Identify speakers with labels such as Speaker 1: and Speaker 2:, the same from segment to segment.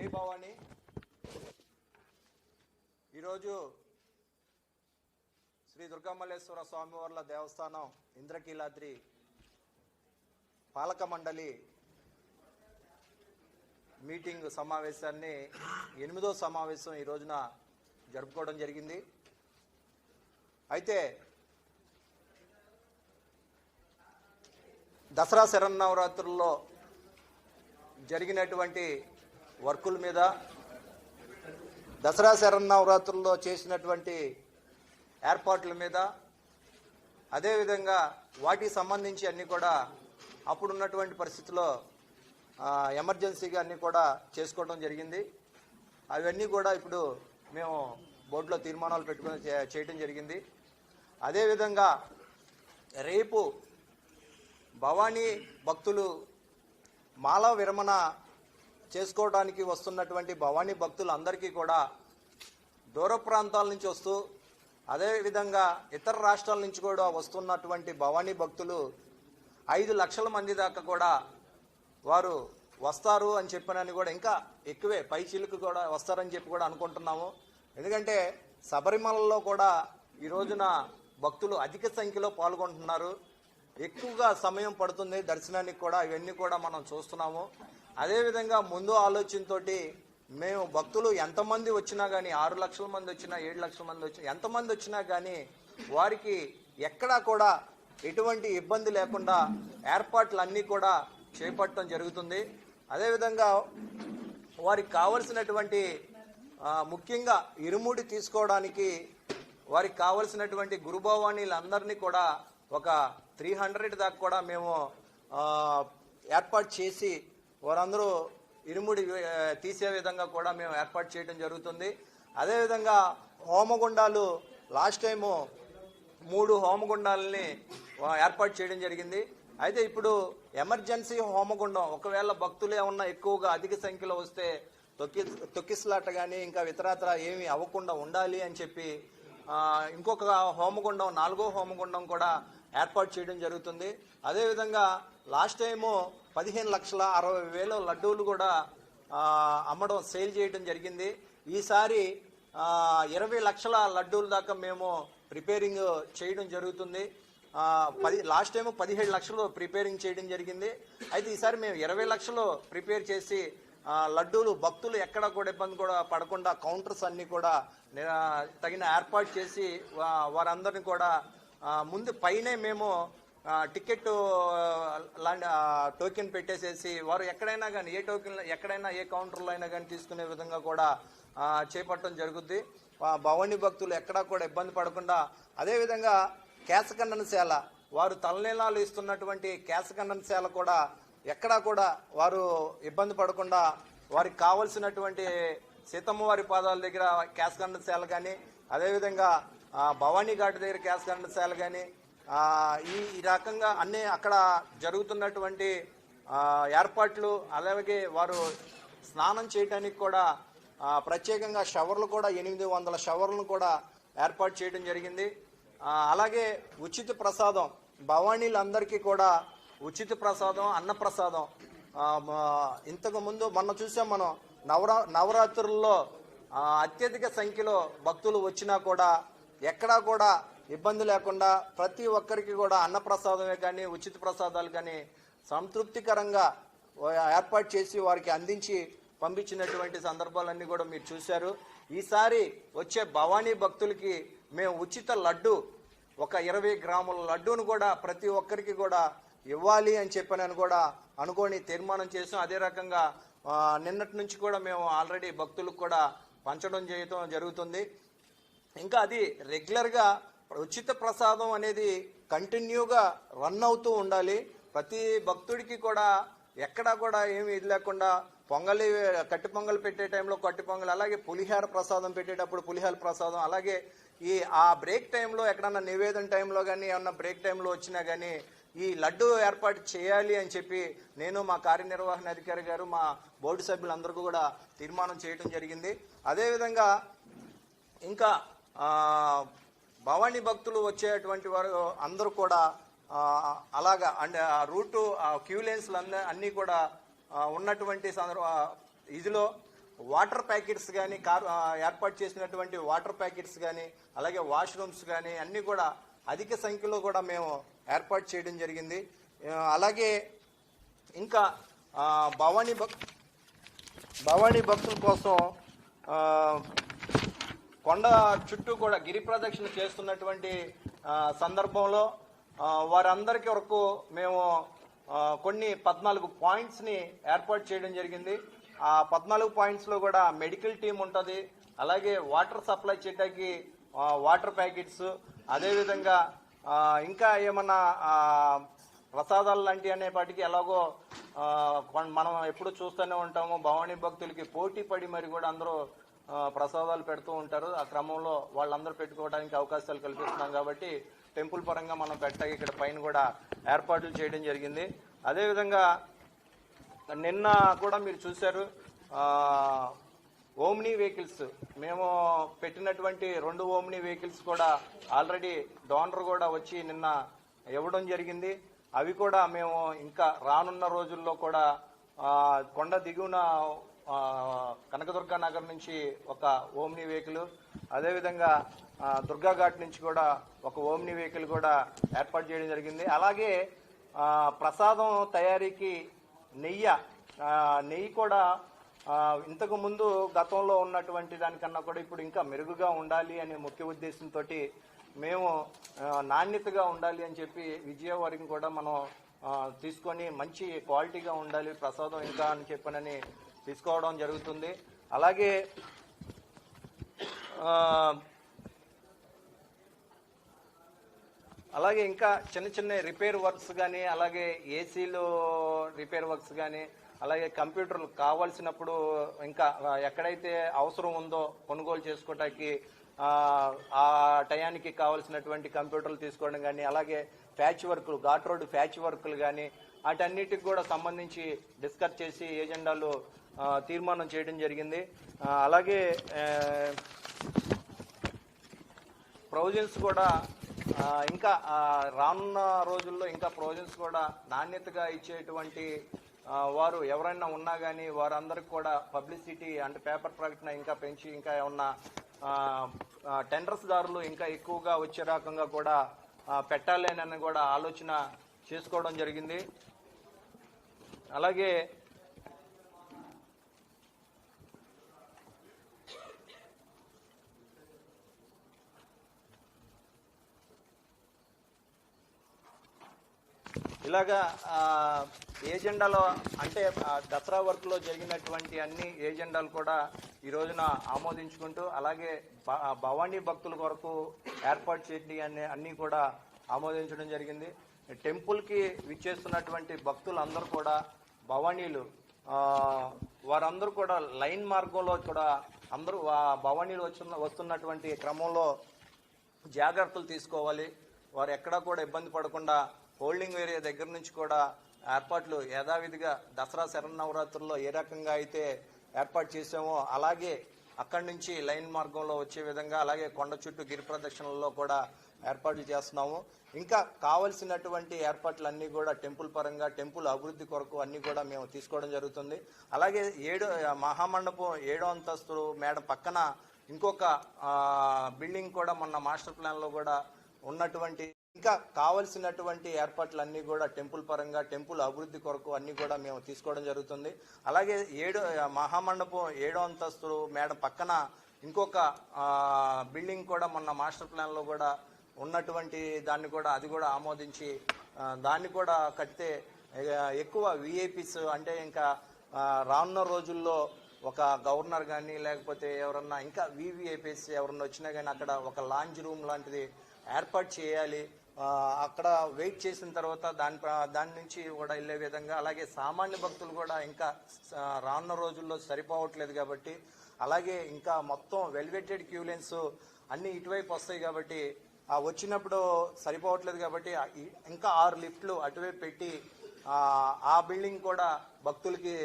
Speaker 1: జై భవాని. ఈరోజు శ్రీ దుర్గామల్లేశ్వర స్వామివార్ల దేవస్థానం ఇంద్రకీలాద్రి పాలక మండలి మీటింగ్ సమావేశాన్ని ఎనిమిదో సమావేశం ఈ రోజున జరుపుకోవడం జరిగింది. అయితే దసరా శరన్నవరాత్రుల్లో జరిగినటువంటి వర్కుల మీద దసరా శరన్నవరాత్రుల్లో చేసినటువంటి ఏర్పాట్ల మీద అదేవిధంగా వాటికి సంబంధించి అన్నీ కూడా అప్పుడున్నటువంటి పరిస్థితుల్లో ఎమర్జెన్సీగా అన్నీ కూడా చేసుకోవడం జరిగింది. అవన్నీ కూడా ఇప్పుడు మేము బోర్డులో తీర్మానాలు పెట్టుకుని చేయటం జరిగింది. అదేవిధంగా రేపు భవానీ భక్తులు మాల విరమణ చేసుకోవడానికి వస్తున్నటువంటి భవానీ భక్తులు అందరికీ కూడా దూర ప్రాంతాల నుంచి వస్తూ అదేవిధంగా ఇతర రాష్ట్రాల నుంచి కూడా వస్తున్నటువంటి భవానీ భక్తులు ఐదు లక్షల మంది దాకా కూడా వారు వస్తారు అని చెప్పినని కూడా ఇంకా ఎక్కువే పై చిలుకు కూడా వస్తారని చెప్పి కూడా అనుకుంటున్నాము. ఎందుకంటే శబరిమలలో కూడా ఈ రోజున భక్తులు అధిక సంఖ్యలో పాల్గొంటున్నారు. ఎక్కువగా సమయం పడుతుంది దర్శనానికి కూడా ఇవన్నీ కూడా మనం చూస్తున్నాము. అదేవిధంగా ముందు ఆలోచనతోటి మేము భక్తులు ఎంతమంది వచ్చినా కానీ ఆరు లక్షల మంది వచ్చినా ఏడు లక్షల మంది వచ్చినా ఎంతమంది వచ్చినా కానీ వారికి ఎక్కడా కూడా ఎటువంటి ఇబ్బంది లేకుండా ఏర్పాట్లు అన్నీ కూడా చేపట్టడం జరుగుతుంది. అదేవిధంగా వారికి కావలసినటువంటి ముఖ్యంగా ఇరుముడి తీసుకోవడానికి వారికి కావలసినటువంటి గురుభావాణీలందరినీ కూడా ఒక త్రీ హండ్రెడ్ దాకా కూడా మేము ఏర్పాటు చేసి వారందరూ ఇరుముడి తీసే విధంగా కూడా మేము ఏర్పాటు చేయడం జరుగుతుంది. అదేవిధంగా హోమగుండాలు లాస్ట్ టైము మూడు హోమగుండాలని ఏర్పాటు చేయడం జరిగింది. అయితే ఇప్పుడు ఎమర్జెన్సీ హోమగుండం ఒకవేళ భక్తులు ఏమన్నా ఎక్కువగా అధిక సంఖ్యలో వస్తే తొక్కి తొక్కిసలాట కానీ ఇంకా ఇతరత్ర ఏమి అవ్వకుండా ఉండాలి అని చెప్పి ఇంకొక హోమగుండం నాలుగో హోమగుండం కూడా ఏర్పాటు చేయడం జరుగుతుంది. అదేవిధంగా లాస్ట్ టైము పదిహేను లక్షల అరవై వేల లడ్డూలు కూడా అమ్మడం సేల్ చేయడం జరిగింది. ఈసారి ఇరవై లక్షల లడ్డూల దాకా మేము ప్రిపేరింగ్ చేయడం జరుగుతుంది. పది లాస్ట్ టైం పదిహేడు లక్షలు ప్రిపేరింగ్ చేయడం జరిగింది. అయితే ఈసారి మేము ఇరవై లక్షలు ప్రిపేర్ చేసి లడ్డూలు భక్తులు ఎక్కడ కూడా ఇబ్బంది కూడా పడకుండా కౌంటర్స్ అన్నీ కూడా తగిన ఏర్పాటు చేసి వారందరిని కూడా ముందు పైనే మేము టికెట్ లాంటి టోకెన్ పెట్టేసేసి వారు ఎక్కడైనా కానీ ఏ టోకెన్ ఎక్కడైనా ఏ కౌంటర్లో అయినా కానీ తీసుకునే విధంగా కూడా చేపట్టడం జరుగుద్ది. భవాని భక్తులు ఎక్కడా కూడా ఇబ్బంది పడకుండా అదేవిధంగా కేశఖండనశాల వారు తలనీలాలు ఇస్తున్నటువంటి కేశఖండనశాల కూడా ఎక్కడా కూడా వారు ఇబ్బంది పడకుండా వారికి కావలసినటువంటి సీతమ్మ వారి పాదాల దగ్గర కేశఖండనశాల కానీ అదేవిధంగా భవానీ ఘాట్ దగ్గర కేశఖండనశాల కానీ ఈ ఈ రకంగా అన్నీ అక్కడ జరుగుతున్నటువంటి ఏర్పాట్లు అలాగే వారు స్నానం చేయడానికి కూడా ప్రత్యేకంగా షవర్లు కూడా ఎనిమిది వందల షవర్లను కూడా ఏర్పాటు చేయడం జరిగింది. అలాగే ఉచిత ప్రసాదం భవానీలందరికీ కూడా ఉచిత ప్రసాదం అన్నప్రసాదం ఆ, ఇంతకు ముందు మొన్న చూసాం మనం నవరా నవరాత్రుల్లో అత్యధిక సంఖ్యలో భక్తులు వచ్చినా కూడా ఎక్కడా కూడా ఇబ్బంది లేకుండా ప్రతి ఒక్కరికి కూడా అన్నప్రసాదమే కానీ ఉచిత ప్రసాదాలు కానీ సంతృప్తికరంగా ఏర్పాటు చేసి వారికి అందించి పంపించినటువంటి సందర్భాలన్నీ కూడా మీరు చూశారు. ఈసారి వచ్చే భవానీ భక్తులకి మేము ఉచిత లడ్డు ఒక ఇరవై గ్రాముల లడ్డూను కూడా ప్రతి ఒక్కరికి కూడా ఇవ్వాలి అని చెప్పానని కూడా అనుకోని తీర్మానం చేసాం అదే రకంగా నిన్నటి నుంచి కూడా మేము ఆల్రెడీ భక్తులకు కూడా పంచడం చేయటం జరుగుతుంది. ఇంకా అది రెగ్యులర్గా ఉచిత ప్రసాదం అనేది కంటిన్యూగా రన్ అవుతూ ఉండాలి. ప్రతి భక్తుడికి కూడా ఎక్కడా కూడా ఏమి ఇది లేకుండా పొంగలి కట్టి పొంగల్ పెట్టే టైంలో కట్టి పొంగల్ అలాగే పులిహార ప్రసాదం పెట్టేటప్పుడు పులిహార ప్రసాదం అలాగే ఈ ఆ బ్రేక్ టైంలో ఎక్కడన్నా నివేదన టైంలో కానీ ఏమన్నా బ్రేక్ టైంలో వచ్చినా కానీ ఈ లడ్డు ఏర్పాటు చేయాలి అని చెప్పి నేను మా కార్యనిర్వహణ అధికారి గారు మా బోర్డు సభ్యులందరికీ కూడా తీర్మానం చేయడం జరిగింది. అదేవిధంగా ఇంకా భవానీ భక్తులు వచ్చేటువంటి వారు అందరూ కూడా అలాగా అంటే ఆ రూటు ఆ క్యూ లైన్స్లు అన్నీ అన్నీ కూడా ఉన్నటువంటి సందర్భ ఇదిలో వాటర్ ప్యాకెట్స్ కానీ కార్ ఏర్పాటు చేసినటువంటి వాటర్ ప్యాకెట్స్ కానీ అలాగే వాష్రూమ్స్ కానీ అన్నీ కూడా అధిక సంఖ్యలో కూడా మేము ఏర్పాటు చేయడం జరిగింది. అలాగే ఇంకా భవానీ భక్ భవానీ భక్తుల కోసం కొండ చుట్టూ కూడా గిరి ప్రదక్షిణ చేస్తున్నటువంటి సందర్భంలో వారందరికీ వరకు మేము కొన్ని పద్నాలుగు పాయింట్స్ని ఏర్పాటు చేయడం జరిగింది. ఆ పద్నాలుగు పాయింట్స్లో కూడా మెడికల్ టీం ఉంటుంది. అలాగే వాటర్ సప్లై చేయడానికి వాటర్ ప్యాకెట్స్. అదేవిధంగా ఇంకా ఏమన్నా ప్రసాదాలు లాంటి అనేపాటికి ఎలాగో మనం ఎప్పుడు చూస్తూనే ఉంటాము. భవానీ భక్తులకి పోటీ పడి మరి కూడా అందరూ ప్రసాదాలు పెడుతూ ఉంటారు. ఆ క్రమంలో వాళ్ళందరూ పెట్టుకోవడానికి అవకాశాలు కల్పిస్తున్నాం కాబట్టి టెంపుల్ పరంగా మనం పెట్టాక ఇక్కడ పైన కూడా ఏర్పాట్లు చేయడం జరిగింది. అదేవిధంగా నిన్న కూడా మీరు చూశారు ఓమ్నీ వెహికల్స్. మేము పెట్టినటువంటి రెండు ఓమ్నీ వెహికల్స్ కూడా ఆల్రెడీ డోనర్ కూడా వచ్చి నిన్న ఇవ్వడం జరిగింది. అవి కూడా మేము ఇంకా రానున్న రోజుల్లో కూడా కొండ దిగువన కనకదుర్గ నగర్ నుంచి ఒక ఓమ్ని వెహికల్ అదేవిధంగా దుర్గా ఘాట్ నుంచి కూడా ఒక ఓమ్ని వెహికల్ కూడా ఏర్పాటు చేయడం జరిగింది. అలాగే ప్రసాదం తయారీకి నెయ్యి నెయ్యి కూడా ఇంతకు ముందు గతంలో ఉన్నటువంటి దానికన్నా కూడా ఇప్పుడు ఇంకా మెరుగుగా ఉండాలి అనే ముఖ్య ఉద్దేశంతో మేము నాణ్యతగా ఉండాలి అని చెప్పి విజయవారికి కూడా మనం తీసుకొని మంచి క్వాలిటీగా ఉండాలి ప్రసాదం ఇంకా అని చెప్పనని తీసుకోవడం జరుగుతుంది. అలాగే అలాగే ఇంకా చిన్న చిన్న రిపేర్ వర్క్స్ కానీ అలాగే ఏసీలో రిపేర్ వర్క్స్ కానీ అలాగే కంప్యూటర్లు కావాల్సినప్పుడు ఇంకా ఎక్కడైతే అవసరం ఉందో కొనుగోలు చేసుకోవటానికి ఆ, టయానికి కావాల్సినటువంటి కంప్యూటర్లు తీసుకోవడం కానీ అలాగే ప్యాచ్ వర్క్లు ఘాట్ రోడ్ ప్యాచ్ వర్క్లు కానీ వాటన్నిటికి కూడా సంబంధించి డిస్కస్ చేసి ఏజెండాలు తీర్మానం చేయడం జరిగింది. అలాగే ప్రొవిజన్స్ కూడా ఇంకా రానున్న రోజుల్లో ఇంకా ప్రొవిజన్స్ కూడా నాణ్యతగా ఇచ్చేటువంటి వారు ఎవరైనా ఉన్నా కానీ వారందరికి కూడా పబ్లిసిటీ అంటే పేపర్ ప్రకటన ఇంకా పెంచి ఇంకా ఏమన్నా టెండర్స్ దారులు ఇంకా ఎక్కువగా వచ్చే రకంగా కూడా పెట్టాలి అని కూడా ఆలోచన చేసుకోవడం జరిగింది. అలాగే ఇలాగా ఏజెండాలో అంటే దసరా వర్క్లో జరిగినటువంటి అన్ని ఏజెండాలు కూడా ఈ రోజున ఆమోదించుకుంటూ అలాగే భ- భవానీ భక్తుల కొరకు ఏర్పాటు చేయండి అనే అన్ని కూడా ఆమోదించడం జరిగింది. టెంపుల్కి విచ్చేస్తున్నటువంటి భక్తులందరూ కూడా భవానీలు వారందరూ కూడా లైన్ మార్గంలో కూడా అందరూ భవానీలు వచ్చిన వస్తున్నటువంటి క్రమంలో జాగ్రత్తలు తీసుకోవాలి. వారు ఎక్కడా కూడా ఇబ్బంది పడకుండా హోల్డింగ్ ఏరియా దగ్గర నుంచి కూడా ఏర్పాట్లు యథావిధిగా దసరా శరన్నవరాత్రుల్లో ఏ రకంగా అయితే ఏర్పాటు చేసామో అలాగే అక్కడి నుంచి లైన్ మార్గంలో వచ్చే విధంగా అలాగే కొండ చుట్టూ గిరి ప్రదక్షిణల్లో కూడా ఏర్పాట్లు చేస్తున్నాము. ఇంకా కావలసినటువంటి ఏర్పాట్లన్నీ కూడా టెంపుల్ పరంగా టెంపుల్ అభివృద్ధి కొరకు అన్నీ కూడా మేము తీసుకోవడం జరుగుతుంది. అలాగే ఏడు మహామండపం ఏడో అంతస్తు మేడ పక్కన ఇంకొక బిల్డింగ్ కూడా మొన్న మాస్టర్ ప్లాన్లో కూడా ఉన్నటువంటి ఇంకా కావలసినటువంటి ఏర్పాట్లన్నీ కూడా టెంపుల్ పరంగా టెంపుల్ అభివృద్ధి కొరకు అన్ని కూడా మేము తీసుకోవడం జరుగుతుంది. అలాగే ఏడు మహామండపం ఏడో అంతస్తు మేడ పక్కన ఇంకొక బిల్డింగ్ కూడా మొన్న మాస్టర్ ప్లాన్లో కూడా ఉన్నటువంటి దాన్ని కూడా అది కూడా ఆమోదించి దాన్ని కూడా కడితే ఎక్కువ విఐపీస్ అంటే ఇంకా రానున్న రోజుల్లో ఒక గవర్నర్ కానీ లేకపోతే ఎవరన్నా ఇంకా వివిఐపీస్ ఎవరన్నా వచ్చినా కానీ అక్కడ ఒక లాంజ్ రూమ్ లాంటిది ఏర్పాటు చేయాలి. అక్కడ వెయిట్ చేసిన తర్వాత దాని దాని నుంచి కూడా వెళ్ళే విధంగా అలాగే సామాన్య భక్తులు కూడా ఇంకా రానున్న రోజుల్లో సరిపోవట్లేదు కాబట్టి అలాగే ఇంకా మొత్తం వెల్వెటెడ్ క్యూలెన్స్ అన్ని ఇటువైపు వస్తాయి కాబట్టి ఆ వచ్చినప్పుడు సరిపోవట్లేదు కాబట్టి ఇంకా ఆరు లిఫ్ట్లు అటువైపు పెట్టి ఆ, బిల్డింగ్ కూడా భక్తులకి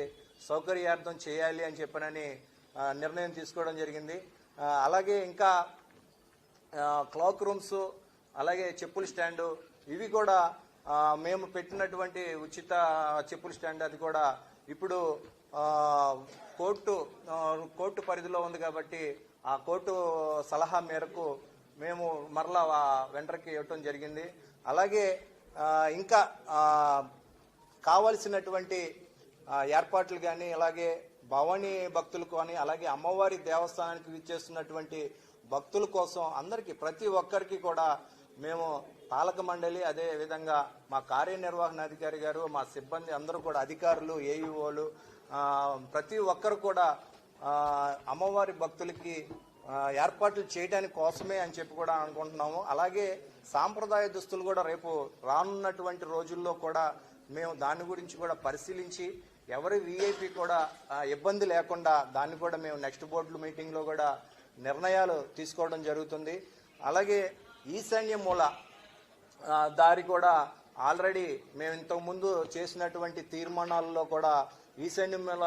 Speaker 1: సౌకర్యార్థం చేయాలి అని చెప్పనని నిర్ణయం తీసుకోవడం జరిగింది. అలాగే ఇంకా క్లాక్ రూమ్స్ అలాగే చెప్పుల స్టాండు ఇవి కూడా మేము పెట్టినటువంటి ఉచిత చెప్పుల స్టాండ్ అది కూడా ఇప్పుడు కోర్టు కోర్టు పరిధిలో ఉంది కాబట్టి ఆ కోర్టు సలహా మేరకు మేము మరలా వెంటర్కి ఇవ్వటం జరిగింది. అలాగే ఇంకా కావలసినటువంటి ఏర్పాట్లు కానీ అలాగే భవానీ భక్తులు కానీ అలాగే అమ్మవారి దేవస్థానానికి విచ్చేస్తున్నటువంటి భక్తుల కోసం అందరికీ ప్రతి ఒక్కరికి కూడా మేము పాలక మండలి అదే విధంగా మా కార్యనిర్వహణాధికారి గారు మా సిబ్బంది అందరూ కూడా అధికారులు ఏఈఓలు ప్రతి ఒక్కరు కూడా అమ్మవారి భక్తులకి ఏర్పాట్లు చేయడానికి కోసమే అని చెప్పి కూడా అనుకుంటున్నాము. అలాగే సాంప్రదాయ దుస్తులు కూడా రేపు రానున్నటువంటి రోజుల్లో కూడా మేము దాని గురించి కూడా పరిశీలించి ఎవరి విఐపి కూడా ఇబ్బంది లేకుండా దాన్ని కూడా మేము నెక్స్ట్ బోర్డు మీటింగ్లో కూడా నిర్ణయాలు తీసుకోవడం జరుగుతుంది. అలాగే ఈశాన్య మూల దారి కూడా ఆల్రెడీ మేము ఇంతకుముందు చేసినటువంటి తీర్మానాల్లో కూడా ఈశాన్య మూల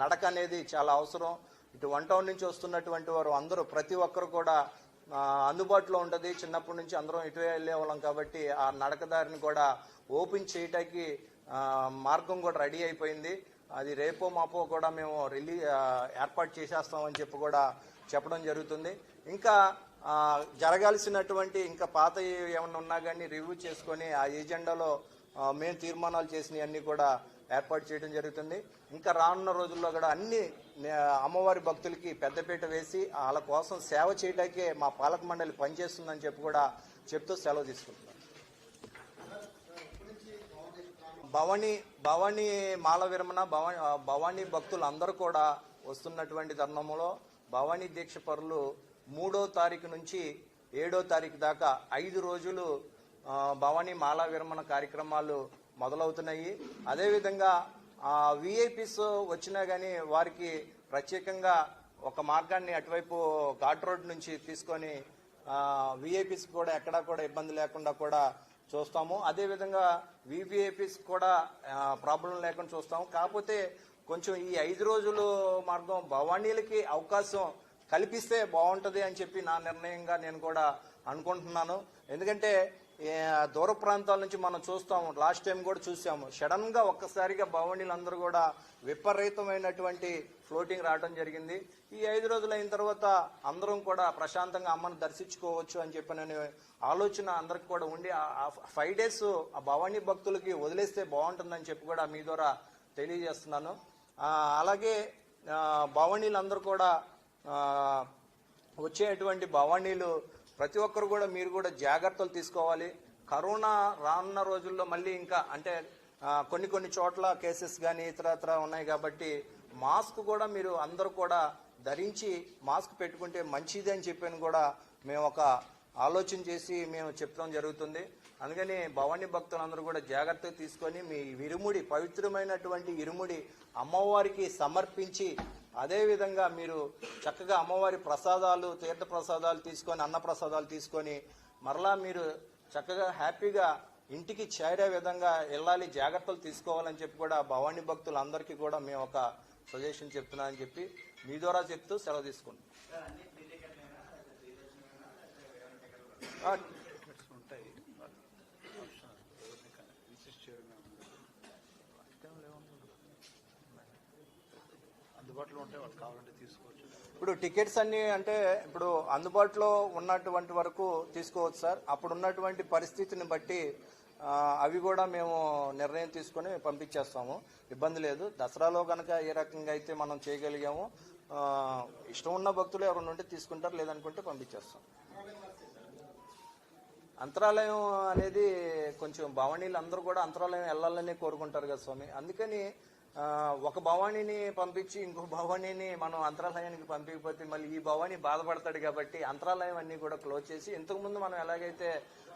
Speaker 1: నడక అనేది చాలా అవసరం. ఇటు వన్ టౌన్ నుంచి వస్తున్నటువంటి వారు అందరూ ప్రతి ఒక్కరు కూడా అందుబాటులో ఉంటుంది. చిన్నప్పటి నుంచి అందరం ఇటు వెళ్ళే వాళ్ళం కాబట్టి ఆ నడక దారిని కూడా ఓపెన్ చేయటానికి మార్గం కూడా రెడీ అయిపోయింది. అది రేపో మాపో కూడా మేము రిలీ ఏర్పాటు చేసేస్తామని చెప్పి కూడా చెప్పడం జరుగుతుంది. ఇంకా జరగాల్సినటువంటి ఇంకా పాత ఏమన్నా ఉన్నా కానీ రివ్యూ చేసుకొని ఆ ఏజెండాలో మేము తీర్మానాలు చేసినవన్నీ కూడా ఏర్పాటు చేయడం జరుగుతుంది. ఇంకా రానున్న రోజుల్లో కూడా అన్ని అమ్మవారి భక్తులకి పెద్దపీట వేసి వాళ్ళ కోసం సేవ చేయడానికే మా పాలక మండలి పనిచేస్తుందని చెప్పి కూడా చెప్తూ సెలవు తీసుకుంటున్నాం. భవానీ భవానీ మాల విరమణ భవానీ భవానీ భక్తులు అందరూ కూడా వస్తున్నటువంటి తరుణంలో భవానీ దీక్ష పరులు మూడో తారీఖు నుంచి ఏడో తారీఖు దాకా ఐదు రోజులు భవానీ మాలా విరమణ కార్యక్రమాలు మొదలవుతున్నాయి. అదేవిధంగా విఐపీస్ వచ్చినా కానీ వారికి ప్రత్యేకంగా ఒక మార్గాన్ని అటువైపు ఘాట్ రోడ్ నుంచి తీసుకొని విఐపీస్ కూడా ఎక్కడా కూడా ఇబ్బంది లేకుండా కూడా చూస్తాము. అదేవిధంగా వివిఐపీస్ కూడా ప్రాబ్లం లేకుండా చూస్తాము. కాకపోతే కొంచెం ఈ ఐదు రోజులు మార్గం భవానీలకి అవకాశం కల్పిస్తే బాగుంటుంది అని చెప్పి నా నిర్ణయంగా నేను కూడా అనుకుంటున్నాను. ఎందుకంటే దూర ప్రాంతాల నుంచి మనం చూస్తాము. లాస్ట్ టైం కూడా చూసాము. సడన్గా ఒక్కసారిగా భవనీలందరూ కూడా విపరీతమైనటువంటి ఫ్లోటింగ్ రావడం జరిగింది. ఈ ఐదు రోజులు అయిన తర్వాత అందరం కూడా ప్రశాంతంగా అమ్మను దర్శించుకోవచ్చు అని చెప్పిన ఆలోచన అందరికి కూడా ఉండి ఫైవ్ డేస్ ఆ భవానీ భక్తులకి వదిలేస్తే బాగుంటుందని చెప్పి కూడా మీ ద్వారా తెలియజేస్తున్నాను. అలాగే భవనీలందరూ కూడా వచ్చేటువంటి భవానీలు ప్రతి ఒక్కరు కూడా మీరు కూడా జాగ్రత్తలు తీసుకోవాలి. కరోనా రానున్న రోజుల్లో మళ్ళీ ఇంకా అంటే కొన్ని కొన్ని చోట్ల కేసెస్ కానీ ఇతరత్ర ఉన్నాయి కాబట్టి మాస్క్ కూడా మీరు అందరూ కూడా ధరించి మాస్క్ పెట్టుకుంటే మంచిది అని చెప్పాను కూడా మేము ఒక ఆలోచన చేసి మేము చెప్పడం జరుగుతుంది. అందుకని భవానీ భక్తులందరూ కూడా జాగ్రత్త తీసుకొని మీ ఇరుముడి పవిత్రమైనటువంటి ఇరుముడి అమ్మవారికి సమర్పించి అదే విధంగా మీరు చక్కగా అమ్మవారి ప్రసాదాలు తీర్థ ప్రసాదాలు తీసుకొని అన్న ప్రసాదాలు తీసుకొని మరలా మీరు చక్కగా హ్యాపీగా ఇంటికి చేరే విధంగా వెళ్ళాలి జాగ్రత్తలు తీసుకోవాలని చెప్పి కూడా భవానీ భక్తులందరికీ కూడా మేము ఒక సజెషన్ చెప్తున్నామని చెప్పి మీ ద్వారా చెప్తూ సెలవు తీసుకుంటాం
Speaker 2: ఉంటాయి. అందుబాటులో ఉంటే వాళ్ళు కావాలంటే తీసుకోవచ్చు.
Speaker 1: ఇప్పుడు టికెట్స్ అన్ని అంటే ఇప్పుడు అందుబాటులో ఉన్నటువంటి వరకు తీసుకోవచ్చు సార్. అప్పుడు ఉన్నటువంటి పరిస్థితిని బట్టి అవి కూడా మేము నిర్ణయం తీసుకొని పంపించేస్తాము. ఇబ్బంది లేదు. దసరాలో కనుక ఏ రకంగా అయితే మనం చేయగలిగామో ఇష్టం ఉన్న భక్తులు ఎవరి ఉంటే తీసుకుంటారు లేదనుకుంటే పంపించేస్తాం. అంతరాలయం అనేది కొంచెం భవానీలు అందరూ కూడా అంతరాలయం వెళ్ళాలని కోరుకుంటారు కదా స్వామి. అందుకని ఒక భవానీని పంపించి ఇంకో భవానీని మనం అంతరాలయానికి పంపించకపోతే మళ్ళీ ఈ భవానీ బాధపడతాడు కాబట్టి అంతరాలయం అన్ని కూడా క్లోజ్ చేసి ఇంతకుముందు మనం ఎలాగైతే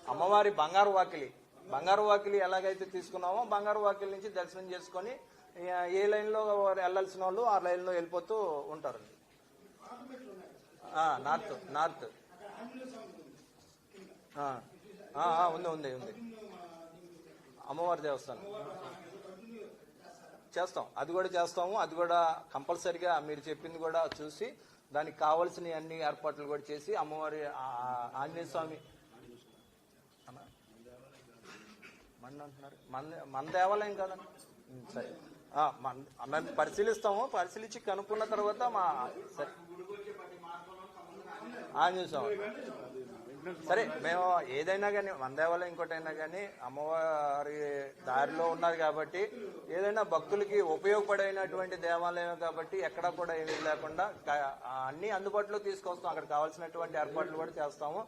Speaker 1: అమ్మవారి బంగారు వాకిలి బంగారు వాకిలి ఎలాగైతే తీసుకున్నామో బంగారు వాకిలి నుంచి దర్శనం చేసుకొని ఏ- లైన్లో వారు వెళ్ళాల్సిన వాళ్ళు ఆ లైన్లో వెళ్ళిపోతూ ఉంటారు. North north. ఉంది ఉంది ఉంది. అమ్మవారి దేవస్థానం. చేస్తాం. అది కూడా చేస్తాము. అది కూడా కంపల్సరిగా మీరు చెప్పింది కూడా చూసి దానికి కావలసిన అన్ని ఏర్పాట్లు కూడా చేసి అమ్మవారి ఆంజనేయ స్వామి మన అంటున్నారు. మన మన దేవాలయం కాదండి. సరే. మేము పరిశీలిస్తాము. పరిశీలించి కనుక్కున్న తర్వాత మా సరే. ఆంజనేయ స్వామి. సరే మేము ఏదైనా కానీ వందేవాలయం ఇంకోటైనా కానీ అమ్మవారి దారిలో ఉన్నది కాబట్టి ఏదైనా భక్తులకి ఉపయోగపడైనటువంటి దేవాలయం కాబట్టి ఎక్కడ కూడా ఏమీ లేకుండా అన్ని అందుబాటులో తీసుకొస్తాం. అక్కడ కావాల్సినటువంటి ఏర్పాట్లు కూడా చేస్తాము.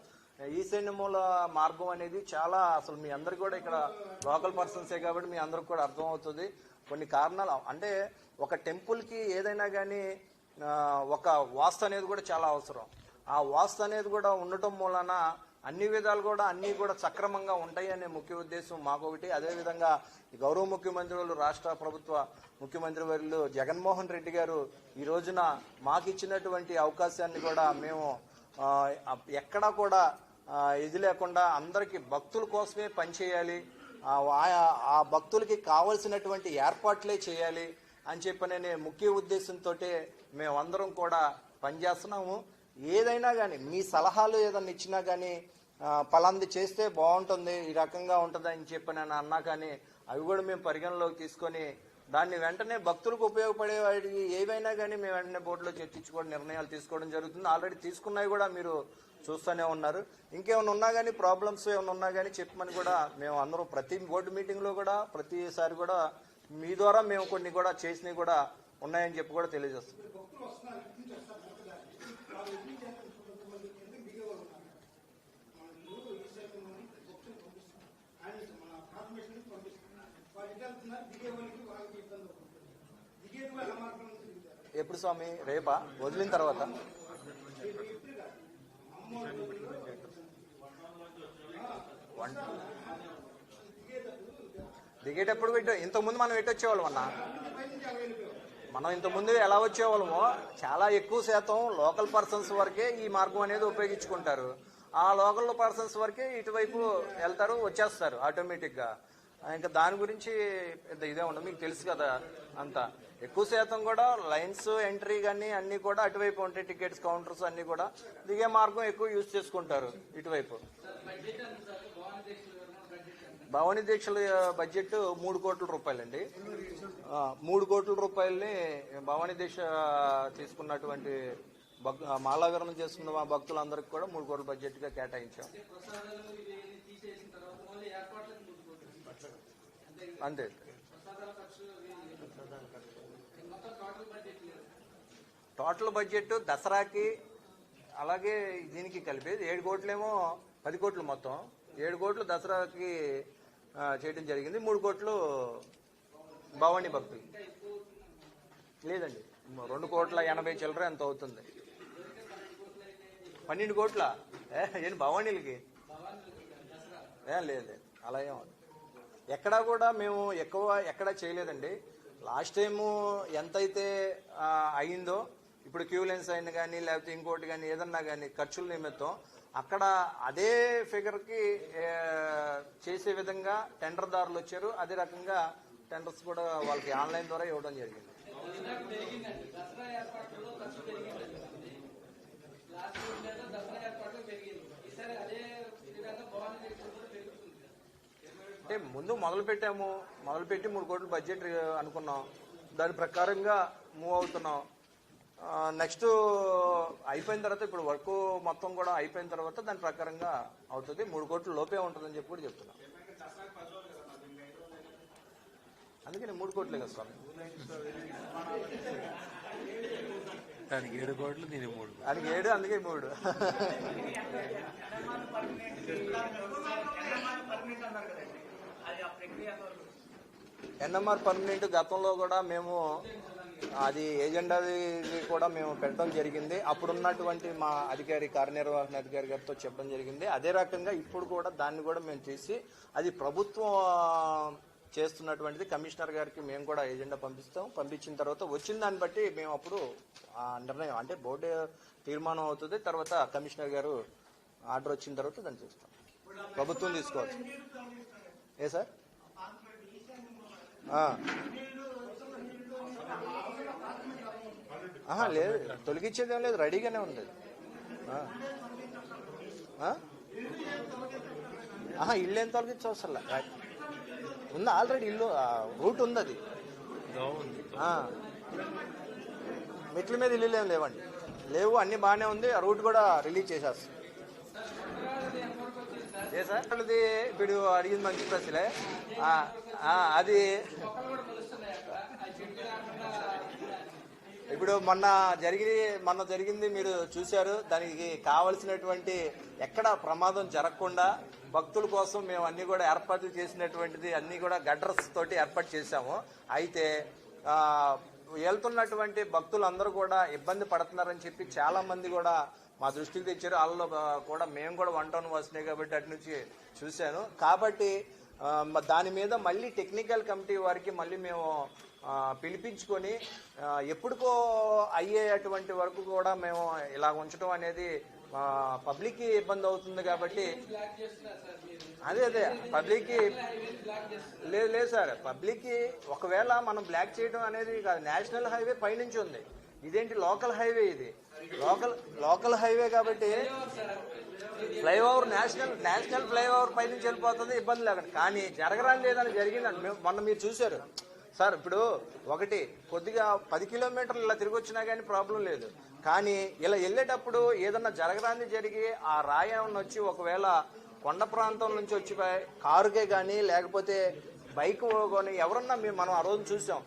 Speaker 1: ఈశాన్యమూల మార్గం అనేది చాలా అసలు మీ అందరు కూడా ఇక్కడ లోకల్ పర్సన్సే కాబట్టి మీ అందరికి కూడా అర్థం అవుతుంది కొన్ని కారణాలు అంటే ఒక టెంపుల్కి ఏదైనా కానీ ఒక వాస్తు అనేది కూడా చాలా అవసరం. ఆ వాస్తు అనేది కూడా ఉండటం మూలన అన్ని విధాలు కూడా అన్నీ కూడా సక్రమంగా ఉంటాయి అనే ముఖ్య ఉద్దేశం మాకొకటి. అదేవిధంగా గౌరవ ముఖ్యమంత్రులు రాష్ట్ర ప్రభుత్వ ముఖ్యమంత్రి వర్యులు జగన్మోహన్ రెడ్డి గారు ఈ రోజున మాకు ఇచ్చినటువంటి అవకాశాన్ని కూడా మేము ఎక్కడా కూడా ఇది లేకుండా అందరికీ భక్తుల కోసమే పనిచేయాలి ఆ, ఆ- ఆ భక్తులకి కావలసినటువంటి ఏర్పాట్లే చేయాలి అని చెప్పనే ముఖ్య ఉద్దేశంతో మేమందరం కూడా పనిచేస్తున్నాము. ఏదైనా కానీ మీ సలహాలు ఏదైనా ఇచ్చినా కానీ పలాంది చేస్తే బాగుంటుంది ఈ రకంగా ఉంటుంది అని చెప్పి నేను అన్నా కానీ అవి కూడా మేము పరిగణలోకి తీసుకొని దాన్ని వెంటనే భక్తులకు ఉపయోగపడే వాటికి ఏవైనా కానీ మేము వెంటనే బోర్డులో చర్చించుకోవడం నిర్ణయాలు తీసుకోవడం జరుగుతుంది. ఆల్రెడీ తీసుకున్నవి కూడా మీరు చూస్తూనే ఉన్నారు. ఇంకేమైనా ఉన్నా కానీ ప్రాబ్లమ్స్ ఏమైనా ఉన్నా కానీ చెప్పమని కూడా మేము అందరూ ప్రతి బోర్డు మీటింగ్లో కూడా ప్రతిసారి కూడా మీ ద్వారా మేము కొన్ని కూడా చేసినవి కూడా ఉన్నాయని చెప్పి కూడా తెలియజేస్తాం ఎప్పుడు స్వామి? రేపా? వదిలిన తర్వాత? దిగేటప్పుడు పెట్ట. ఇంతకుముందు మనం పెట్టొచ్చేవాళ్ళం అన్న? మనం ఇంతకుముందు ఎలా వచ్చేవాళ్ళమో చాలా ఎక్కువ శాతం లోకల్ పర్సన్స్ వరకే ఈ మార్గం అనేది ఉపయోగించుకుంటారు. ఆ లోకల్ పర్సన్స్ వరకే ఇటువైపు వెళ్తారు వచ్చేస్తారు ఆటోమేటిక్గా. ఇంకా దాని గురించి పెద్ద ఇదే ఉండదు. మీకు తెలుసు కదా అంతా. ఎక్కువ శాతం కూడా లైన్స్ ఎంట్రీ కానీ అన్ని కూడా అటువైపు ఉంటాయి. టికెట్స్ కౌంటర్స్ అన్ని కూడా దిగే మార్గం ఎక్కువ యూజ్ చేసుకుంటారు ఇటువైపు. భవాని దీక్షల బడ్జెట్ మూడు కోట్ల రూపాయలండి. మూడు కోట్ల రూపాయలని భవానీ దీక్ష తీసుకున్నటువంటి భక్ మాలావరణం చేసుకున్న మా భక్తులందరికీ కూడా మూడు కోట్ల బడ్జెట్గా కేటాయించాం. అంతే. టోటల్ బడ్జెట్ దసరాకి అలాగే దీనికి కలిపి ఏడు కోట్లేమో పది కోట్లు మొత్తం. ఏడు కోట్లు దసరాకి చేయడం జరిగింది. మూడు కోట్లు భవానీ భక్తులు లేదండి. రెండు కోట్ల ఎనభై చిల్లర ఎంత అవుతుంది. పన్నెండు కోట్ల? ఏ, భవానీలకి? లేదు లేదు. అలా ఏం ఎక్కడా కూడా మేము ఎక్కువ ఎక్కడా చేయలేదండి. లాస్ట్ టైము ఎంతైతే అయిందో ఇప్పుడు క్యూ లెన్స్ అయిన కానీ లేకపోతే ఇంకోటి కానీ ఏదన్నా కానీ ఖర్చుల నిమిత్తం అక్కడ అదే ఫిగర్కి చేసే విధంగా టెండర్దారులు వచ్చారు. అదే రకంగా టెండర్స్ కూడా వాళ్ళకి ఆన్లైన్ ద్వారా ఇవ్వడం జరిగింది. ముందు మొదలు పెట్టాము మొదలు పెట్టి మూడు కోట్ల బడ్జెట్ అనుకున్నాం. దాని ప్రకారంగా మూవ్ అవుతున్నాం. నెక్స్ట్ అయిపోయిన తర్వాత ఇప్పుడు వర్క్ మొత్తం కూడా అయిపోయిన తర్వాత దాని ప్రకారంగా అవుతుంది. మూడు కోట్ల లోపే ఉంటుందని చెప్పి కూడా చెప్తున్నాం. అందుకని మూడు కోట్లే కదా స్వామి.
Speaker 3: దానికి ఏడు కోట్లు దీని మూడు
Speaker 1: దానికి ఏడు అందుకే మూడు. ఎన్ఎంఆర్ పర్మనెంట్ గతంలో కూడా మేము అది ఏజెండాది కూడా మేము పెట్టడం జరిగింది. అప్పుడున్నటువంటి మా అధికారి కార్యనిర్వహణ అధికారి గారితో చెప్పడం జరిగింది. అదే రకంగా ఇప్పుడు కూడా దాన్ని కూడా మేము చేసి అది ప్రభుత్వం చేస్తున్నటువంటిది కమిషనర్ గారికి మేము కూడా ఏజెండా పంపిస్తాం. పంపించిన తర్వాత వచ్చిన దాన్ని బట్టి మేము అప్పుడు ఆ నిర్ణయం అంటే బోర్డు తీర్మానం అవుతుంది. తర్వాత కమిషనర్ గారు ఆర్డర్ వచ్చిన తర్వాత దాన్ని చూస్తాం. ప్రభుత్వం తీసుకోవచ్చు ఏ సార్? లేదు. తొలగించేది ఏం లేదు. రెడీగానే ఉంది. ఇల్లు ఏం తొలగించవసరం ఉంది ఆల్రెడీ ఇల్లు? రూట్ ఉంది అది. మెట్ల మీద ఇల్లు ఏం లేవండి. లేవు అన్ని బాగానే ఉంది. ఆ రూట్ కూడా రిలీజ్ చేసేస్తాం. ఏ సార్? ఇప్పుడు అడిగింది మంచి ప్రశ్నలే. అది ఇప్పుడు మొన్న జరిగి మొన్న జరిగింది మీరు చూశారు. దానికి కావలసినటువంటి ఎక్కడ ప్రమాదం జరగకుండా భక్తుల కోసం మేము అన్ని కూడా ఏర్పాట్లు చేసినటువంటిది అన్ని కూడా గడ్రస్ తోటి ఏర్పాటు చేశాము. అయితే ఆ, వెళ్తున్నటువంటి భక్తులందరూ కూడా ఇబ్బంది పడుతున్నారని చెప్పి చాలా మంది కూడా మా దృష్టికి తెచ్చారు. వాళ్ళలో కూడా మేము కూడా వన్ టౌన్ వస్తున్నాయి కాబట్టి అటు నుంచి చూశాను. కాబట్టి దాని మీద మళ్ళీ టెక్నికల్ కమిటీ వారికి మళ్ళీ మేము పిలిపించుకొని ఎప్పుడుకో అయ్యేటువంటి వరకు కూడా మేము ఇలా ఉంచడం అనేది పబ్లిక్కి ఇబ్బంది అవుతుంది కాబట్టి అదే అదే పబ్లిక్కి లేదు లేదు సార్. పబ్లిక్కి ఒకవేళ మనం బ్లాక్ చేయడం అనేది కాదు. నేషనల్ హైవే పైనుంచి ఉంది. ఇదేంటి లోకల్ హైవే ఇది? లోకల్ లోకల్ హైవే కాబట్టి ఫ్లైఓవర్ నేషనల్ నేషనల్ ఫ్లైఓవర్ పై నుంచి వెళ్ళిపోతుంది ఇబ్బంది లేకుండా. కానీ జరగరాని లేదని జరిగిందండి. మొన్న మీరు చూశారు. సార్ ఇప్పుడు ఒకటి కొద్దిగా పది కిలోమీటర్లు ఇలా తిరిగి వచ్చినా కానీ ప్రాబ్లం లేదు. కానీ ఇలా వెళ్ళేటప్పుడు ఏదన్నా జరగరాంది జరిగి ఆ రాయి వచ్చి ఒకవేళ కొండ ప్రాంతం నుంచి వచ్చి కారుకే కానీ లేకపోతే బైక్ కానీ ఎవరన్నా మేము మనం ఆ రోజు చూసాం.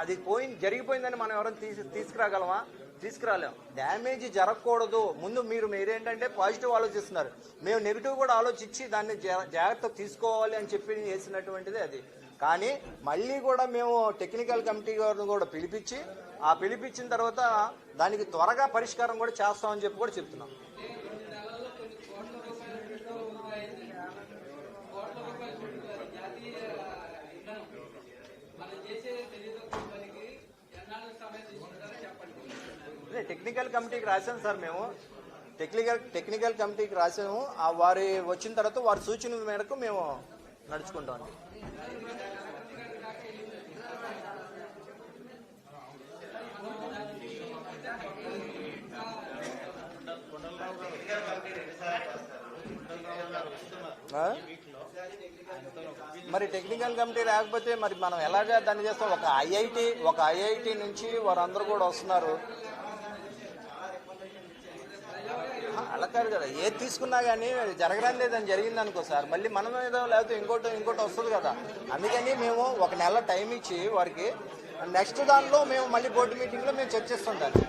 Speaker 1: అది పోయింది జరిగిపోయిందని మనం ఎవరైనా తీసి తీసుకురాగలమా? తీసుకురాలేం. డ్యామేజ్ జరగకూడదు. ముందు మీరు మీరేంటంటే పాజిటివ్ ఆలోచిస్తున్నారు. మేము నెగిటివ్ కూడా ఆలోచించి దాన్ని జా- జాగ్రత్త తీసుకోవాలి అని చెప్పి చేసినటువంటిది అది. కానీ మళ్ళీ కూడా మేము టెక్నికల్ కమిటీ గారిని కూడా పిలిపించి ఆ పిలిపించిన తర్వాత దానికి త్వరగా పరిష్కారం కూడా చేస్తామని చెప్పి కూడా చెప్తున్నాం అదే టెక్నికల్ కమిటీకి రాశాం సార్ మేము. టెక్నికల్ టెక్నికల్ కమిటీకి రాసాము ఆ వారి వచ్చిన తర్వాత వారి సూచన మేరకు మేము నడుచుకుంటాం మరి టెక్నికల్ కమిటీ లేకపోతే మరి మనం ఎలాగా దాన్ని చేస్తాం? ఒక ఐఐటి ఒక ఐఐటి నుంచి వారందరూ కూడా వస్తున్నారు ఆ, అలా కాదు. కదా ఏది తీసుకున్నా కానీ జరగడం లేదని జరిగింది అనుకో సార్. మళ్ళీ మనం ఏదో లేకపోతే ఇంకోటి ఇంకోటి వస్తుంది కదా. అందుకని మేము ఒక నెల టైం ఇచ్చి వారికి నెక్స్ట్ దానిలో మేము మళ్ళీ బోర్డు మీటింగ్లో మేము చర్చిస్తాం దాన్ని.